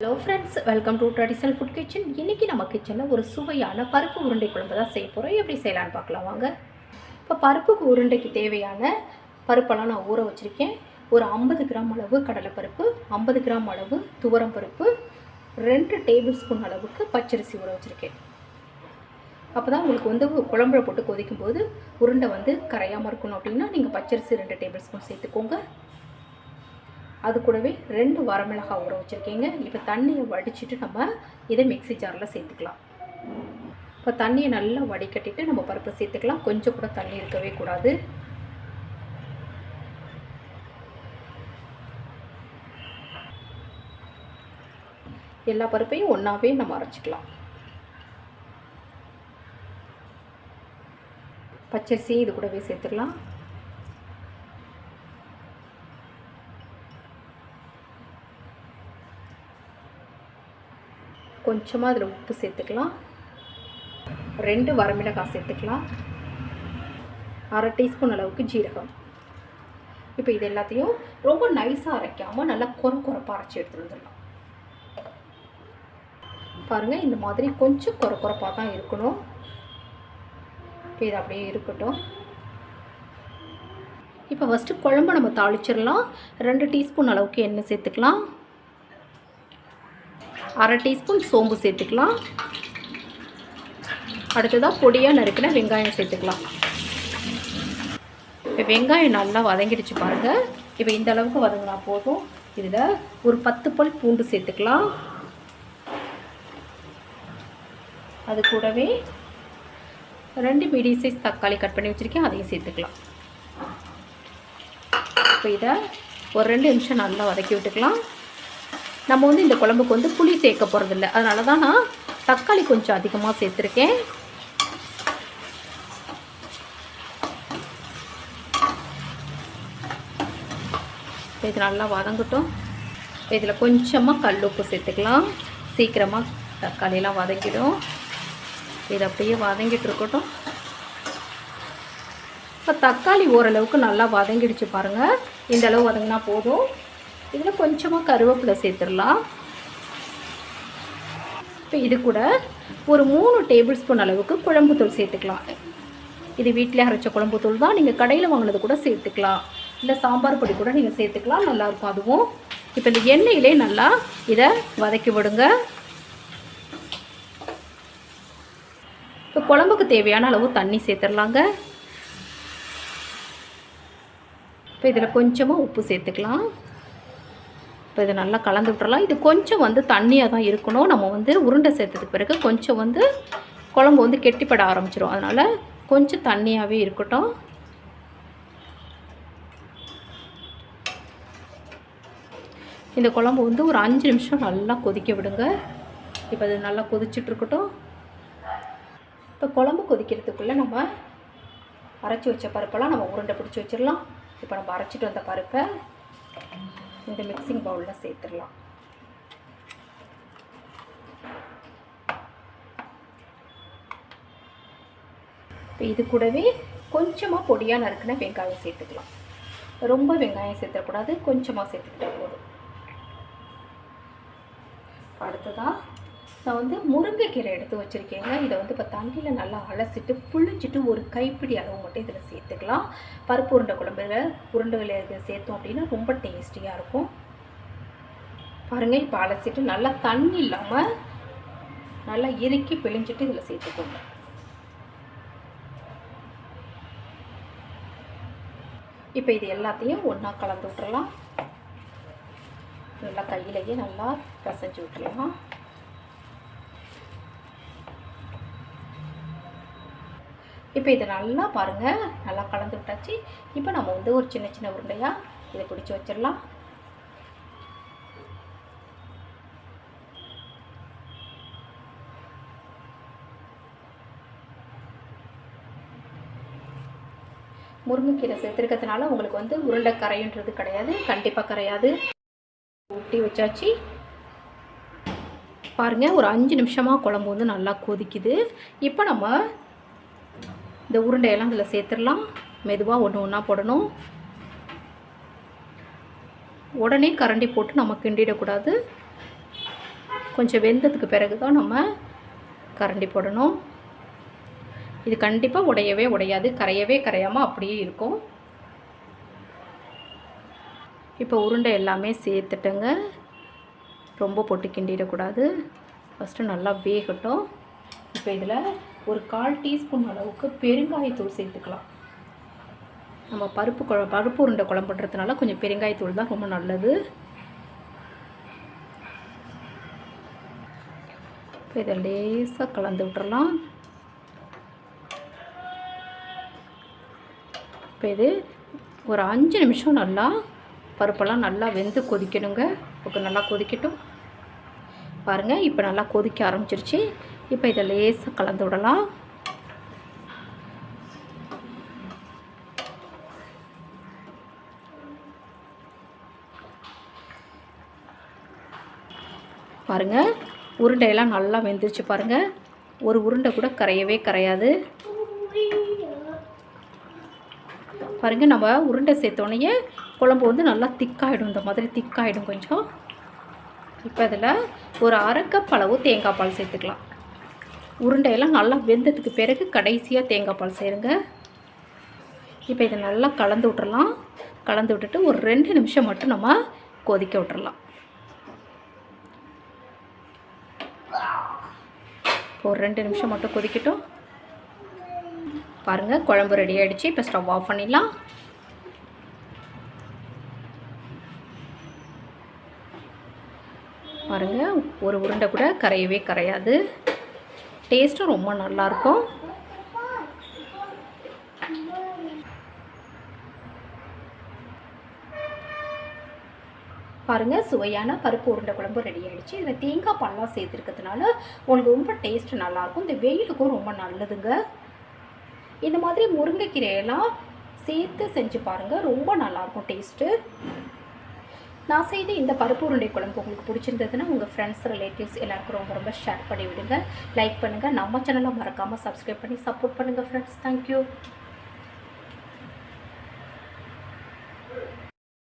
Hello friends welcome to traditional food kitchen இன்றைக்கி நம்ம கிச்சனில் ஒரு சுவையான பருப்பு உருண்டை குழம்பு தான் செய்ய போகிறோம் எப்படி செய்யலான்னு பார்க்கலாம் வாங்க. இப்போ பருப்புக்கு உருண்டைக்கு தேவையான பருப்பெல்லாம் நான் ஊற வச்சுருக்கேன். ஒரு ஐம்பது கிராம் அளவு கடலைப்பருப்பு ஐம்பது கிராம் அளவு துவரம் பருப்பு ரெண்டு டேபிள் ஸ்பூன் அளவுக்கு பச்சரிசி ஊற வச்சுருக்கேன். அப்போ தான் உங்களுக்கு வந்து குழம்புல போட்டு கொதிக்கும் போது உருண்டை வந்து கரையாமல் இருக்கணும் அப்படின்னா நீங்கள் பச்சரிசி ரெண்டு டேபிள் ஸ்பூன் சேர்த்துக்கோங்க. அது கூடவே ரெண்டு வரமிளகாய் ஊற வச்சுருக்கீங்க. இப்போ தண்ணியை வடிச்சிட்டு நம்ம இதை மிக்ஸி ஜாரில் சேர்த்துக்கலாம். இப்போ தண்ணியை நல்லா வடிகட்டிட்டு நம்ம பருப்பை சேர்த்துக்கலாம். கொஞ்சம் கூட தண்ணி இருக்கவே கூடாது. எல்லா பருப்பையும் ஒன்றாவே நம்ம அரைச்சிக்கலாம். பச்சரிசி இது கூடவே சேர்த்துக்கலாம் கொஞ்சமாக அதில் உப்பு சேர்த்துக்கலாம். ரெண்டு வரமிளகாய் சேர்த்துக்கலாம். அரை டீஸ்பூன் அளவுக்கு ஜீரகம். இப்போ இது எல்லாத்தையும் ரொம்ப நைஸாக அரைக்காமல் நல்லா குறை குறைப்பாக அரைச்சி எடுத்துகிட்டு வந்துடலாம். பாருங்கள் இந்த மாதிரி கொஞ்சம் குறை குறைப்பாக தான் இருக்கணும். இப்போ இது அப்படியே இருக்கட்டும். இப்போ ஃபஸ்ட்டு குழம்பு நம்ம தாளிச்சிடலாம். ரெண்டு டீஸ்பூன் அளவுக்கு எண்ணெய் சேர்த்துக்கலாம். அரை டீஸ்பூன் சோம்பு சேர்த்துக்கலாம். அடுத்ததாக பொடியாக நறுக்கின வெங்காயம் சேர்த்துக்கலாம். இப்போ வெங்காயம் நல்லா வதங்கிடுச்சு பாருங்கள் இப்போ இந்த அளவுக்கு வதங்கினா போதும். இதில் ஒரு பத்து பல் பூண்டு சேர்த்துக்கலாம். அது கூடவே ரெண்டு மீடியம் சைஸ் தக்காளி கட் பண்ணி வச்சுருக்கேன். அதையும் சேர்த்துக்கலாம். இப்போ இதை ஒரு ரெண்டு நிமிஷம் நல்லா வதக்கி விட்டுக்கலாம். நம்ம வந்து இந்த குழம்புக்கு வந்து புளி சேர்க்க போகிறதில்ல அதனால தான் நான் தக்காளி கொஞ்சம் அதிகமாக சேர்த்துருக்கேன். இது நல்லா வதங்கட்டும். இதில் கொஞ்சமாக கல் உப்பு சேர்த்துக்கலாம். சீக்கிரமாக தக்காளியெல்லாம் வதக்கிடும் இது அப்படியே வதங்கிட்டு இருக்கட்டும். இப்போ தக்காளி ஓரளவுக்கு நல்லா வதங்கிடுச்சு பாருங்கள் இந்த அளவு வதங்கினா போதும். இதில் கொஞ்சமாக கருவேப்பிலை சேர்த்துடலாம். இப்போ இது கூட ஒரு மூணு டேபிள் ஸ்பூன் அளவுக்கு குழம்புத்தூள் சேர்த்துக்கலாம். இது வீட்டிலே அரைச்ச குழம்புத்தூள் தான். நீங்கள் கடையில் வாங்கினது கூட சேர்த்துக்கலாம். இல்லை சாம்பார் பொடி கூட நீங்கள் சேர்த்துக்கலாம். நல்லாயிருக்கும் அதுவும். இப்போ இந்த எண்ணெயிலே நல்லா இதை வதக்கி விடுங்க. இப்போ குழம்புக்கு தேவையான அளவு தண்ணி சேர்த்துடலாங்க. இப்போ இதில் கொஞ்சமாக உப்பு சேர்த்துக்கலாம். இப்போ இதை நல்லா கலந்து விட்டுறலாம். இது கொஞ்சம் வந்து தண்ணியாக தான் இருக்கணும். நம்ம வந்து உருண்டை சேர்த்ததுக்கு பிறகு கொஞ்சம் வந்து குழம்பு வந்து கெட்டிப்பட ஆரம்பிச்சிடும் அதனால் கொஞ்சம் தண்ணியாகவே இருக்கட்டும். இந்த குழம்பு வந்து ஒரு அஞ்சு நிமிஷம் நல்லா கொதிக்க விடுங்க. இப்போ அது நல்லா கொதிச்சிட்ருக்கட்டும் இப்போ குழம்பு கொதிக்கிறதுக்குள்ளே நம்ம அரைச்சி வச்ச பருப்பெல்லாம் நம்ம உருண்டை பிடிச்சி வச்சிடலாம். இப்போ நம்ம அரைச்சிட்டு வந்த பருப்பை இந்த மிக்சிங் பவுலில் சேர்த்துடலாம். இப்போ இது கூடவே கொஞ்சமாக பொடியாக நறுக்கின வெங்காயம் சேர்த்துக்கலாம். ரொம்ப வெங்காயம் சேர்த்துடக்கூடாது கொஞ்சமாக சேர்த்துக்கிட்டா போதும். அடுத்ததாக நான் வந்து முருங்கைக்கீரை எடுத்து வச்சுருக்கேங்க. இதை வந்து இப்போ தண்ணியில் நல்லா அலசிட்டு புளிச்சிட்டு ஒரு கைப்பிடி அளவு மட்டும் இதில் சேர்த்துக்கலாம். பருப்பு உருண்டை குழம்புல உருண்டைகளை இதை சேர்த்தோம் அப்படின்னா ரொம்ப டேஸ்டியாக இருக்கும். பாருங்கள் இப்போ அலசிட்டு நல்லா தண்ணி இல்லாமல் நல்லா இறுக்கி பிழிஞ்சிட்டு இதில் சேர்த்துக்கோங்க. இப்போ இது எல்லாத்தையும் ஒன்றா கலந்து விட்டுறலாம். நல்லா கையிலேயே நல்லா பிசைஞ்சு விட்டுறலாம். இப்போ இதை நல்லா பாருங்கள் நல்லா கலந்து விட்டாச்சு. இப்போ நம்ம வந்து ஒரு சின்ன சின்ன உருண்டையாக இதை பிடிச்சி வச்சிடலாம். முருங்கைக்கீரை சேர்த்துருக்கிறதுனால உங்களுக்கு வந்து உருண்டை கரையுன்றது கிடையாது. கண்டிப்பாக கரையாது. ஊட்டி வச்சாச்சு. பாருங்கள் ஒரு அஞ்சு நிமிஷமாக குழம்பு வந்து நல்லா கொதிக்குது. இப்போ நம்ம இந்த உருண்டையெல்லாம் இதில் சேர்த்துடலாம். மெதுவாக ஒன்று ஒன்றா போடணும். உடனே கரண்டி போட்டு நம்ம கிண்டிடக்கூடாது. கொஞ்சம் வெந்ததுக்கு பிறகு தான் நம்ம கரண்டி போடணும். இது கண்டிப்பாக உடையவே உடையாது. கரையவே கரையாமல் அப்படியே இருக்கும். இப்போ உருண்டை எல்லாமே சேர்த்துட்டேங்க. ரொம்ப போட்டு கிண்டிடக்கூடாது. ஃபஸ்ட்டு நல்லா வேகட்டும். இப்போ இதில் ஒரு கால் டீஸ்பூன் அளவுக்கு பெருங்காயத்தூள் சேர்த்துக்கலாம். நம்ம பருப்பு குழ பருப்பு உருண்டை குழம்புன்றதுனால கொஞ்சம் பெருங்காயத்தூள் தான் ரொம்ப நல்லது. இப்போ இதை லேசாக கலந்து விட்டுறலாம். இப்போ இது ஒரு அஞ்சு நிமிஷம் நல்லா பருப்பெல்லாம் நல்லா வெந்து கொதிக்கணுங்க. இப்போ நல்லா கொதிக்கட்டும். பாருங்கள் இப்போ நல்லா கொதிக்க ஆரம்பிச்சிருச்சு. இப்போ இதை லேசாக கலந்து விடலாம். பாருங்கள் உருண்டையெல்லாம் நல்லா வெந்துருச்சு பாருங்கள் ஒரு உருண்டை கூட கரையவே கரையாது. பாருங்கள் நம்ம உருண்டை சேர்த்தோடனே குழம்பு வந்து நல்லா திக்காகிடும் இந்த மாதிரி திக்காகிடும் கொஞ்சம். இப்போ அதில் ஒரு அரை அளவு தேங்காய் பால் சேர்த்துக்கலாம். உருண்டையெல்லாம் நல்லா வெந்ததுக்கு பிறகு கடைசியாக தேங்காய் பால் சேருங்க இப்போ இதை நல்லா கலந்து விட்டுறலாம். கலந்து விட்டுட்டு ஒரு ரெண்டு நிமிஷம் மட்டும் நம்ம கொதிக்க விட்டுறலாம். இப்போ ஒரு ரெண்டு நிமிஷம் மட்டும் கொதிக்கட்டும். பாருங்கள் குழம்பு ரெடி ஆகிடுச்சு இப்போ ஸ்டவ் ஆஃப் பண்ணிடலாம். பாருங்கள் ஒரு உருண்டை கூட கரையவே கரையாது. டேஸ்ட்டும் ரொம்ப நல்லாயிருக்கும். பாருங்கள் சுவையான பருப்பு உருண்டை குழம்பு ரெடி ஆகிடுச்சு இதில் தேங்காய் பழம் சேர்த்துருக்கிறதுனால உங்களுக்கு ரொம்ப டேஸ்ட் நல்லாயிருக்கும். இந்த வெயிலுக்கும் ரொம்ப நல்லதுங்க. இந்த மாதிரி முருங்கைக்கீரையெல்லாம் சேர்த்து செஞ்சு பாருங்கள் ரொம்ப நல்லாயிருக்கும் டேஸ்ட்டு நான் செய்த இந்த பருப்பு உருண்டை குழம்பு உங்களுக்கு பிடிச்சிருந்ததுன்னா உங்கள் ஃப்ரெண்ட்ஸ் ரிலேட்டிவ்ஸ் எல்லாருக்கும் ரொம்ப ரொம்ப ஷேர் பண்ணி விடுங்க லைக் பண்ணுங்கள் நம்ம சேனலை மறக்காமல் சப்ஸ்கிரைப் பண்ணி சப்போர்ட் பண்ணுங்கள் ஃப்ரெண்ட்ஸ் தேங்க்யூ